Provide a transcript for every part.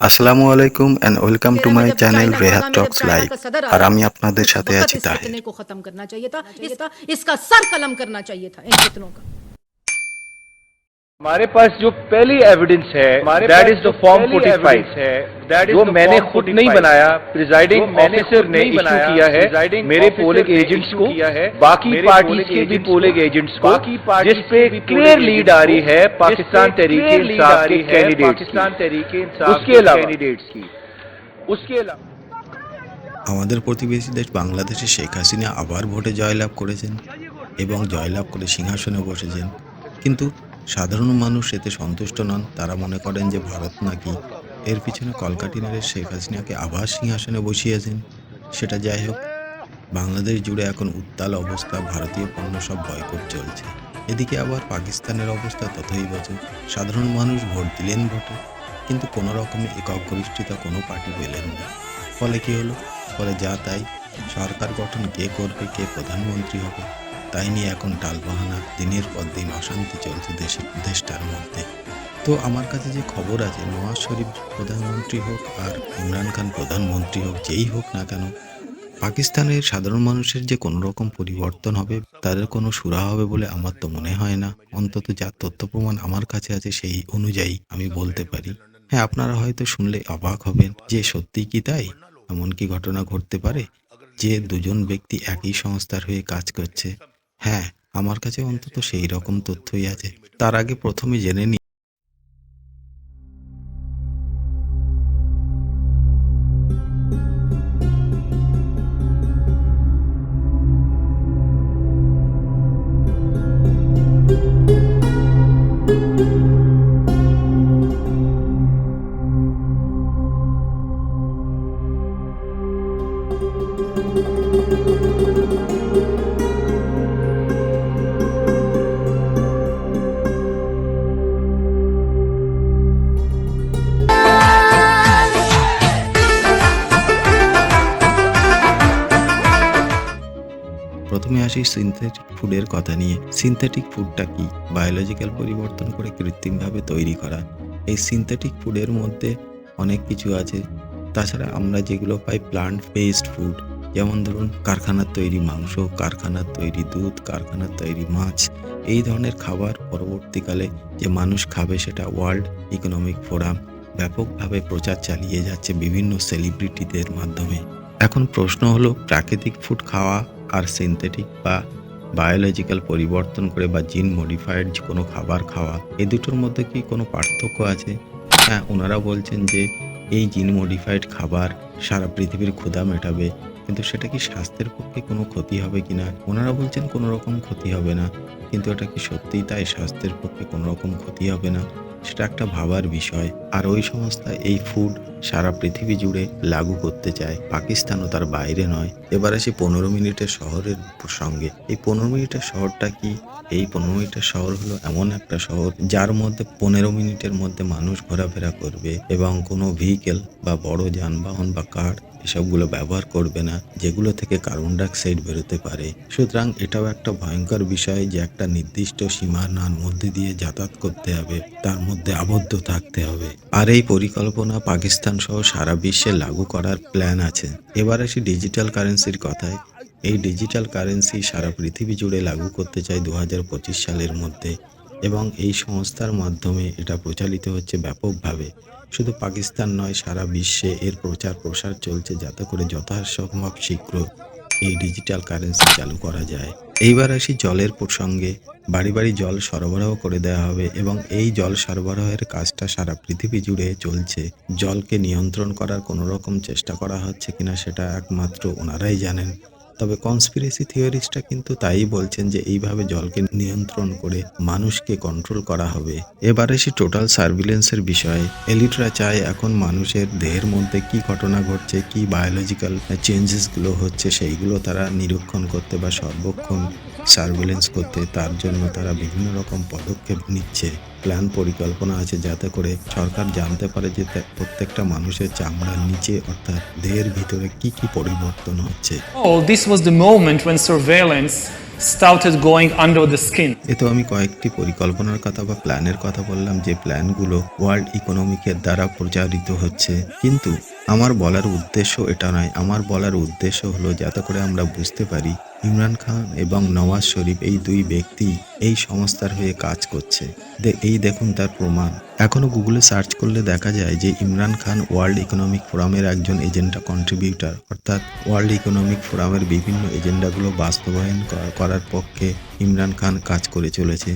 আসসালামু আলাইকুম and welcome to my channel Rehat talks live আর আমি আপনাদের সাথে আছি তাহে हमारे पास जो पहली एविडेंस है दैट इज द फॉर्म 45 है जो मैंने खुद नहीं बनाया प्रिजाइडिंग ऑफिसर ने इशू किया है मेरे पोलिंग एजेंट्स को बाकी पार्टीज के भी पोलिंग एजेंट्स को जिस पे क्लियर लीड आ रही है पाकिस्तान तहरीके इंसाफ के कैंडिडेट्स पाकिस्तान तहरीके इंसाफ उसके अलावा कैंडिडेट्स की उसके अलावा আমাদের প্রতিবেশী দেশ বাংলাদেশে শেখ হাসিনা আবার ভোটে জয়লাভ করেছেন এবং জয়লাভ করে সিংহাসনে বসেছেন কিন্তু সাধারণ মানুষ এতে সন্তুষ্ট নন। তারা মনে করেন যে ভারত নাকি এর পিছনে কলকাঠি নেড়ে শেখ হাসিনাকে আবার সিংহাসনে বসিয়েছেন। সেটা যাই হোক, বাংলাদেশ জুড়ে এখন উত্তাল অবস্থা, ভারতীয় পণ্য সব বয়কট চলছে। এদিকে আবার পাকিস্তানের অবস্থা ততই বছর সাধারণ মানুষ ভোট দিলেন ভোটে, কিন্তু কোনো রকমে একক গরিষ্ঠতা কোনো পার্টি পেলেন না। ফলে কী হলো? ফলে যা তাই, সরকার গঠন কে করবে, কে প্রধানমন্ত্রী হবে? তাই নিয়ে এখন টালবাহানা, দিনের পর দিন অশান্তি চলছে দেশের দেশটার মধ্যে। তো আমার কাছে যে খবর আছে নওয়াজ শরীফ প্রধানমন্ত্রী হোক আর ইমরান খান প্রধানমন্ত্রী হোক, যেই হোক না কেন, পাকিস্তানের সাধারণ মানুষের যে কোনো রকম পরিবর্তন হবে, তাদের কোনো সুরা হবে বলে আমার তো মনে হয় না। অন্তত যা তথ্য প্রমাণ আমার কাছে আছে সেই অনুযায়ী আমি বলতে পারি। হ্যাঁ আপনারা হয়তো শুনলে অবাক হবেন যে সত্যি কি তাই? এমন কি ঘটনা ঘটতে পারে যে দুজন ব্যক্তি একই সংস্থার হয়ে কাজ করছে। হ্যাঁ আমার কাছে অন্তত সেই রকম তথ্যই আছে। তার আগে প্রথমে জেনে নি প্রথমে আসি সিনথেটিক ফুডের কথা নিয়ে। সিনথেটিক ফুডটা কি? বায়োলজিক্যাল পরিবর্তন করে কৃত্রিমভাবে তৈরি করা। এই সিনথেটিক ফুডের মধ্যে অনেক কিছু আছে। তাছাড়া আমরা যেগুলো পাই প্লান্ট বেসড ফুড যেমন ধরুন কারখানার তৈরি মাংস, কারখানার তৈরি দুধ, কারখানার তৈরি মাছ, এই ধরনের খাবার পরবর্তীকালে যে মানুষ খাবে সেটা ওয়ার্ল্ড ইকোনমিক ফোরাম ব্যাপকভাবে প্রচার চালিয়ে যাচ্ছে বিভিন্ন সেলিব্রিটিদের মাধ্যমে। এখন প্রশ্ন হলো, প্রাকৃতিক ফুড খাওয়া আর সিনথেটিক বা বায়োলজিক্যাল পরিবর্তন করে বা জিন মডিফাইড কোনো খাবার খাওয়া, এ দুটোর মধ্যে কি কোনো পার্থক্য আছে? হ্যাঁ ওনারা বলছেন যে এই জিন মডিফাইড খাবার সারা পৃথিবীর ক্ষুধা মেটাবে, কিন্তু সেটা কি স্বাস্থ্যের পক্ষে কোনো ক্ষতি হবে কি না ওনারা বলছেন কোনো রকম ক্ষতি হবে না, কিন্তু এটা কি সত্যিই তাই স্বাস্থ্যের পক্ষে কোনো রকম ক্ষতি হবে না? সেটা একটা ভাবার বিষয়। আর ওই সংস্থা এই ফুড সারা পৃথিবী জুড়ে লাগু করতে চায়। পাকিস্তানও তার বাইরে নয়। এবার আসি পনেরো মিনিটের শহরের সঙ্গে। এই পনেরো মিনিটের শহরটা কি? এই পনেরো মিনিটের শহর হলো এমন একটা শহর যার মধ্যে পনেরো মিনিটের মধ্যে মানুষ ঘোরাফেরা করবে এবং কোনো ভেহিকেল বা বড় যানবাহন বা কার এসবগুলো ব্যবহার করবে না, যেগুলো থেকে কার্বন ডাইঅক্সাইড বেরোতে পারে। সুতরাং এটাও একটা ভয়ঙ্কর বিষয় যে একটা নির্দিষ্ট সীমানার মধ্যে দিয়ে যাতায়াত করতে হবে। তার মধ্যে আবদ্ধ থাকতে হবে। আর এই পরিকল্পনা পাকিস্তান সহ সারা বিশ্বে লাগু করার প্ল্যান আছে। এবার আসি ডিজিটাল কারেন্সির কথায়। এই ডিজিটাল কারেন্সি সারা পৃথিবী জুড়ে লাগু করতে চায় দু হাজার পঁচিশ সালের মধ্যে এবং এই সংস্থার মাধ্যমে এটা প্রচালিত হচ্ছে ব্যাপকভাবে। শুধু পাকিস্তান নয়, সারা বিশ্বে এর প্রচার প্রসার চলছে যাতে করে যথাসম্ভব শীঘ্র এই ডিজিটাল কারেন্সি চালু করা যায়। এইবার আসি জলের প্রসঙ্গে। বাড়ি বাড়ি জল সরবরাহ করে দেওয়া হবে এবং এই জল সরবরাহের কাজটা সারা পৃথিবী জুড়ে চলছে। জলকে নিয়ন্ত্রণ করার কোনো রকম চেষ্টা করা হচ্ছে কিনা সেটা একমাত্র ওনারাই জানেন। তবে কনস্পিরেসি থিওরিস্টরা কিন্তু তাই বলছেন যে এইভাবে জলকে নিয়ন্ত্রণ করে মানুষকে কন্ট্রোল করা হবে। এবারে সে টোটাল সার্ভিলেন্সের বিষয়ে। এলিটরা চায় এখন মানুষের দেহের মধ্যে কি ঘটনা ঘটছে, কি বায়োলজিক্যাল চেঞ্জেসগুলো হচ্ছে, সেইগুলো তারা নিরীক্ষণ করতে বা সর্বক্ষণ সার্ভিলেন্স করতে, তার জন্য তারা বিভিন্ন রকম পদক্ষেপ নিচ্ছে। প্ল্যান পরিকল্পনা আছে যাতে করে সরকার জানতে পারে যে প্রত্যেকটা মানুষের চামড়ার নিচে অর্থাৎ দেহের ভিতরে কি কি পরিবর্তন হচ্ছে Oh, when surveillance stuff is going under the skin. এ তো আমি কয়েকটি পরিকল্পনার কথা বা প্ল্যানের কথা বললাম যে প্ল্যানগুলো ওয়ার্ল্ড ইকোনমিকের দ্বারা প্রচারিত হচ্ছে কিন্তু আমার বলার উদ্দেশ্য এটা নয়। আমার বলার উদ্দেশ্য হলো যাতে করে আমরা বুঝতে পারি, ইমরান খান এবং নওয়াজ শরীফ এই দুই ব্যক্তি এই সংস্থার হয়ে কাজ করছে। এই দেখুন তার প্রমাণ। এখনও গুগলে সার্চ করলে দেখা যায় যে ইমরান খান ওয়ার্ল্ড ইকোনমিক ফোরামের একজন এজেন্ডা কন্ট্রিবিউটার। অর্থাৎ ওয়ার্ল্ড ইকোনমিক ফোরামের বিভিন্ন এজেন্ডাগুলো বাস্তবায়ন করার পক্ষে ইমরান খান কাজ করে চলেছে।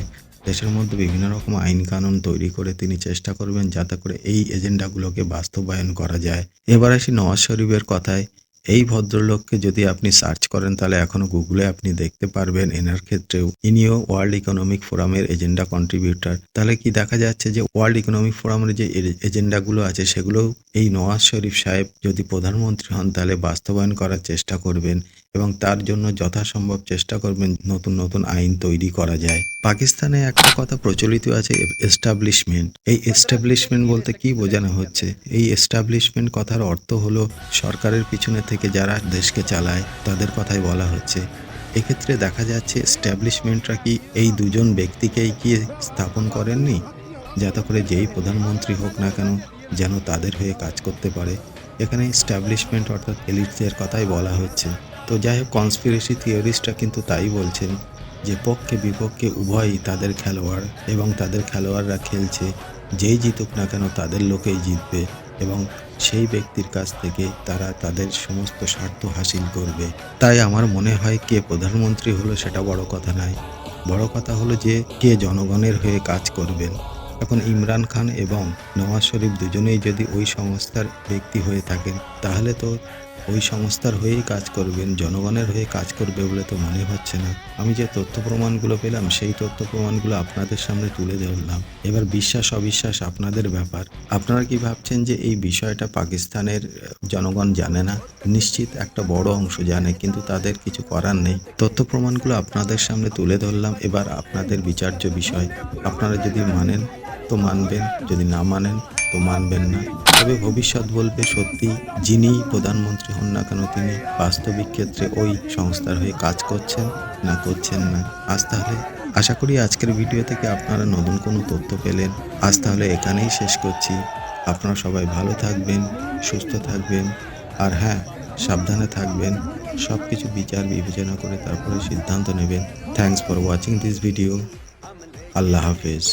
দেশের মধ্যে বিভিন্ন রকম আইন কানুন তৈরি করে তিনি চেষ্টা করবেন যাতে করে এই এজেন্ডাগুলোকে বাস্তবায়ন করা যায়। এবার আসি নওয়াজ শরীফের কথায়। এই ভদ্রলোককে যদি আপনি সার্চ করেন, তাহলে এখনও গুগলে আপনি দেখতে পারবেন এনার ক্ষেত্রেও। ইনিও ওয়ার্ল্ড ইকোনমিক ফোরামের এজেন্ডা কন্ট্রিবিউটর। তাহলে কি দেখা যাচ্ছে যে ওয়ার্ল্ড ইকোনমিক ফোরামের যে এজেন্ডাগুলো আছে সেগুলোও এই নওয়াজ শরীফ সাহেব যদি প্রধানমন্ত্রী হন, তাহলে বাস্তবায়ন করার চেষ্টা করবেন। এবং তার জন্য যথাসম্ভব চেষ্টা করবেন নতুন নতুন আইন তৈরি করা যায়। পাকিস্তানে একটা কথা প্রচলিত আছে এস্টাবলিশমেন্ট এই এস্টাবলিশমেন্ট বলতে কি বোঝানো হচ্ছে? এই এস্টাবলিশমেন্ট কথার অর্থ হলো সরকারের পিছনে থেকে যারা দেশকে চালায়, তাদের কথাই বলা হচ্ছে। এক্ষেত্রে দেখা যাচ্ছে এস্টাবলিশমেন্টরা কি এই দুজন ব্যক্তিকেই কি স্থাপন করেননি? যাতে করে যেই প্রধানমন্ত্রী হোক না কেন যেন তাদের হয়ে কাজ করতে পারে। এখানে স্ট্যাবলিশমেন্ট অর্থাৎ এলিটসের কথাই বলা হচ্ছে। তো যাই হোক কনস্পিরেসি থিওরিস্টরা কিন্তু তাই বলছেন যে পক্ষে বিপক্ষে উভয়ই তাদের খেলোয়াড় এবং তাদের খেলোয়াড়রা খেলছে। যেই জিতুক না কেন তাদের লোকেই জিতবে এবং সেই ব্যক্তির কাছ থেকে তারা তাদের সমস্ত স্বার্থ হাসিল করবে। তাই আমার মনে হয় কে প্রধানমন্ত্রী হলো সেটা বড় কথা নয়। বড় কথা হলো যে কে জনগণের হয়ে কাজ করবেন। এখন ইমরান খান এবং নওয়াজ শরীফ দুজনেই যদি ওই সংস্থার ব্যক্তি হয়ে থাকেন, তাহলে তো ওই সংস্থার হয়েই কাজ করবেন, জনগণের হয়ে কাজ করবে বলে তো মনে হচ্ছে না। আমি যে তথ্য প্রমাণগুলো পেলাম, সেই তথ্য প্রমাণগুলো আপনাদের সামনে তুলে ধরলাম। এবার বিশ্বাস, অবিশ্বাস আপনাদের ব্যাপার। আপনারা কি ভাবছেন যে এই বিষয়টা পাকিস্তানের জনগণ জানে না? নিশ্চিত একটা বড় অংশ জানে, কিন্তু তাদের কিছু করার নেই। তথ্য প্রমাণগুলো আপনাদের সামনে তুলে ধরলাম। এবার আপনাদের বিচার্য বিষয়। আপনারা যদি মানেন তো মানবেন, যদি না মানেন তো মানবেন না। তবে ভবিষ্যৎ বলবে সত্যি, যিনি প্রধানমন্ত্রী হন না কেন তিনি বাস্তবিক ক্ষেত্রে ওই সংস্থার হয়ে কাজ করছেন না করছেন না। আজ তাহলে আশা করি আজকের ভিডিও থেকে আপনারা নতুন কোনো তথ্য পেলেন। আজ তাহলে এখানেই শেষ করছি। আপনারা সবাই ভালো থাকবেন, সুস্থ থাকবেন, আর হ্যাঁ সাবধানে থাকবেন সব কিছু বিচার বিবেচনা করে তারপরে সিদ্ধান্ত নেবেন। Thanks for watching this video আল্লাহ হাফেজ।